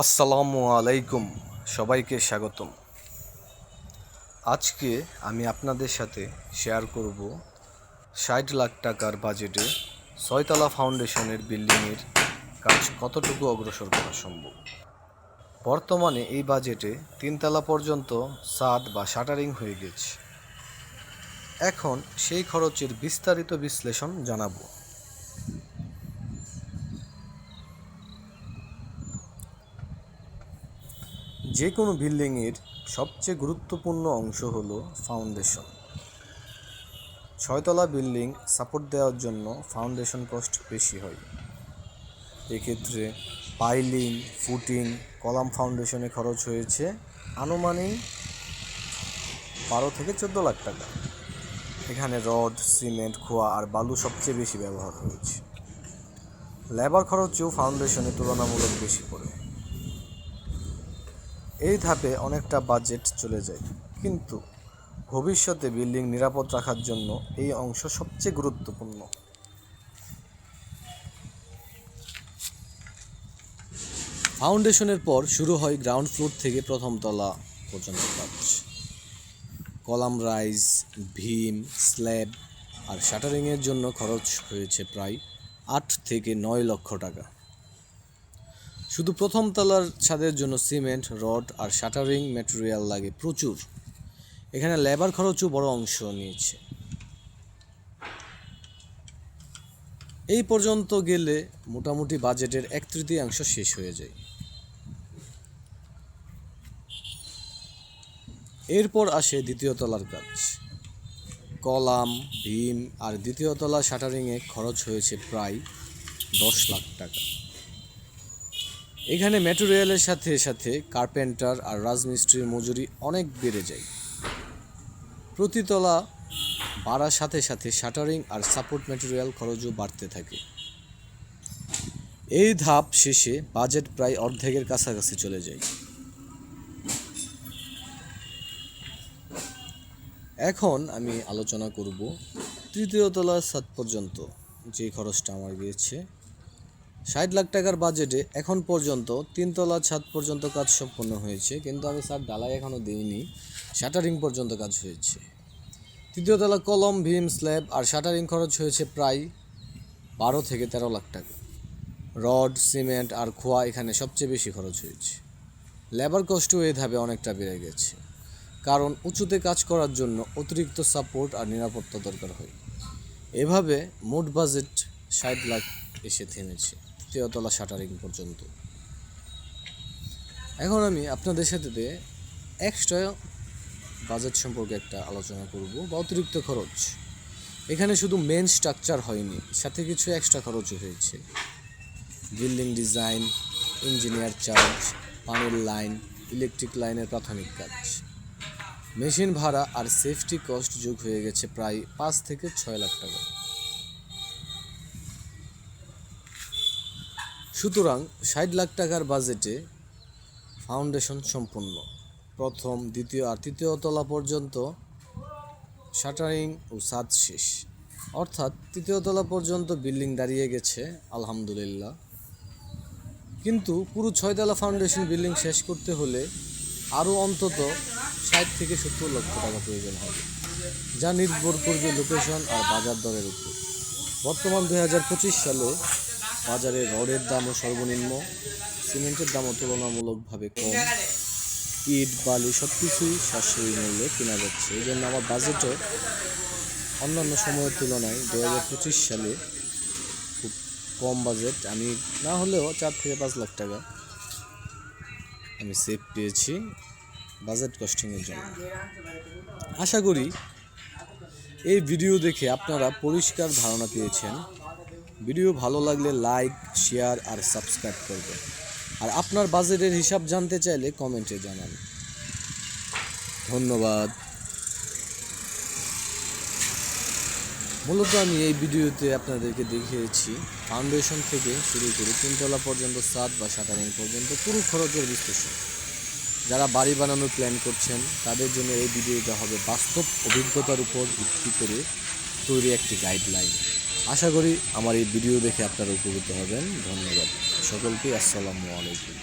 আসসালামু আলাইকুম, সবাইকে স্বাগতম। আজকে আমি আপনাদের সাথে শেয়ার করব ষাট লাখ টাকার বাজেটে ছয়তলা ফাউন্ডেশনের বিল্ডিংয়ের কাজ কতটুকু অগ্রসর করা সম্ভব? বর্তমানে এই বাজেটে তিনতলা পর্যন্ত সাদ বা শাটারিং হয়ে গেছে। এখন সেই খরচের বিস্তারিত বিশ্লেষণ জানাব। যে কোনো বিল্ডিংয়ের সবচেয়ে গুরুত্বপূর্ণ অংশ হলো ফাউন্ডেশন। ছয়তলা বিল্ডিং সাপোর্ট দেওয়ার জন্য ফাউন্ডেশন কস্ট বেশি হয়। এক্ষেত্রে পাইলিং, ফুটিং, কলাম ফাউন্ডেশনে খরচ হয়েছে আনুমানিক বারো থেকে চোদ্দ লাখ টাকা। এখানে রড, সিমেন্ট, খোয়া আর বালু সবচেয়ে বেশি ব্যবহার হয়েছে। লেবার খরচও ফাউন্ডেশনে তুলনামূলক বেশি পড়ে। এই ধাপে অনেকটা বাজেট চলে যায়। কিন্তু ভবিষ্যতে বিল্ডিং নিরাপদ রাখার জন্য এই অংশ সবচেয়ে গুরুত্বপূর্ণ। ফাউন্ডেশনের পর শুরু হয় গ্রাউন্ড ফ্লোর থেকে প্রথম তলা পর্যন্ত কাজ। কলাম রাইজ ভীম স্ল্যাব আর শাটারিংয়ের জন্য খরচ হয়েছে প্রায় আট থেকে নয় লক্ষ টাকা। শুধু প্রথম তলার ছাদের জন্য সিমেন্ট, রড আর শাটারিং ম্যাটেরিয়াল লাগে প্রচুর। এখানে লেবার খরচও বড় অংশ নিয়েছে। এই পর্যন্ত গেলে মোটামুটি বাজেটের এক তৃতীয়াংশ শেষ হয়ে যায়। এরপর আসে দ্বিতীয় তলার কাজ। কলাম, ভীম আর দ্বিতীয় তলা শাটারিংয়ে খরচ হয়েছে প্রায় দশ লাখ টাকা। এখানে ম্যাটেরিয়ালের সাথে সাথে কার্পেন্টার আর রাজমিস্ত্রির মজুরি অনেক বেড়ে যায়। প্রতিতলা বাড়ার সাথে সাথে শাটারিং আর সাপোর্ট ম্যাটেরিয়াল খরচও বাড়তে থাকে। এই ধাপ শেষে বাজেট প্রায় অর্ধেকের কাছাকাছি চলে যায়। এখন আমি আলোচনা করব তৃতীয় তলা সাত পর্যন্ত যে খরচটা আমার গিয়েছে। ষাট লাখ টাকার বাজেটে এখন পর্যন্ত তিনতলা ছাদ পর্যন্ত কাজ সম্পন্ন হয়েছে, কিন্তু আমি স্যার ডালাই এখনও দিইনি শাটারিং পর্যন্ত কাজ হয়েছে। তৃতীয় তলা কলম, ভীম স্ল্যাব আর শাটারিং খরচ হয়েছে প্রায় বারো থেকে তেরো লাখ টাকা। রড, সিমেন্ট আর খোয়া এখানে সবচেয়ে বেশি খরচ হয়েছে। লেবার কস্টও এই ধাপে অনেকটা বেড়ে গেছে, কারণ উঁচুতে কাজ করার জন্য অতিরিক্ত সাপোর্ট আর নিরাপত্তা দরকার হয়। এভাবে মোট বাজেট ষাট লাখ এসে থেমেছে। তৃতীয়তলা শাটারিং পর্যন্ত। এখন আমি আপনাদের সাথে এক্সট্রা বাজেট সম্পর্কে একটা আলোচনা করব বা অতিরিক্ত খরচ। এখানে শুধু মেন স্ট্রাকচার হয়নি, সাথে কিছু এক্সট্রা খরচও হয়েছে। বিল্ডিং ডিজাইন ইঞ্জিনিয়ার চার্জ পানির লাইন ইলেকট্রিক লাইনের প্রাথমিক কাজ। মেশিন ভাড়া আর সেফটি কস্ট যোগ হয়ে গেছে প্রায় পাঁচ থেকে ছয় লাখ টাকা। সুতরাং ষাট লাখ টাকার বাজেটে ফাউন্ডেশন সম্পূর্ণ। প্রথম, দ্বিতীয় আর তৃতীয় তলা পর্যন্ত শাটারিং ও সাদ শেষ। অর্থাৎ তৃতীয় তলা পর্যন্ত বিল্ডিং দাঁড়িয়ে গেছে, আলহামদুলিল্লাহ। কিন্তু পুরো ছয়তলা ফাউন্ডেশন বিল্ডিং শেষ করতে হলে আরও অন্তত ষাট থেকে সত্তর লক্ষ টাকা প্রয়োজন হবে, যা নির্ভর করবে লোকেশন আর বাজার দরের উপর। বর্তমান দুই হাজার পঁচিশ সালে বাজারে রডের দামও সর্বনিম্ন, সিমেন্টের দামও তুলনামূলকভাবে কম। ইট, বালি সব কিছুই সাশ্রয়ী মূল্যে কেনা যাচ্ছে। এই জন্য আমার বাজেটও অন্যান্য সময়ের তুলনায় দু হাজার পঁচিশ সালে খুব কম বাজেট আমি না হলেও চার থেকে পাঁচ লাখ টাকা আমি সেভ পেয়েছি বাজেট কস্টিংয়ের জন্য। আশা করি এই ভিডিও দেখে আপনারা পরিষ্কার ধারণা পেয়েছেন ভিডিও ভালো লাগলে লাইক, শেয়ার আর সাবস্ক্রাইব করবেন। আর আপনার বাজেটের হিসাব জানতে চাইলে কমেন্টে জানান। ধন্যবাদ। মূলত আমি এই ভিডিওতে আপনাদেরকে দেখিয়েছি, ফাউন্ডেশন থেকে শুরু করে তিনতলা পর্যন্ত সাত বা শাটারিং পর্যন্ত পুরো খরচের বিশ্লেষণ। যারা বাড়ি বানানোর প্ল্যান করছেন, তাদের জন্য এই ভিডিওটা হবে বাস্তব অভিজ্ঞতার উপর ভিত্তি করে তৈরি একটি গাইডলাইন আশা করি আমার এই ভিডিও দেখে আপনারা উপকৃত হবেন। ধন্যবাদ। সকলকে আসসালামু আলাইকুম।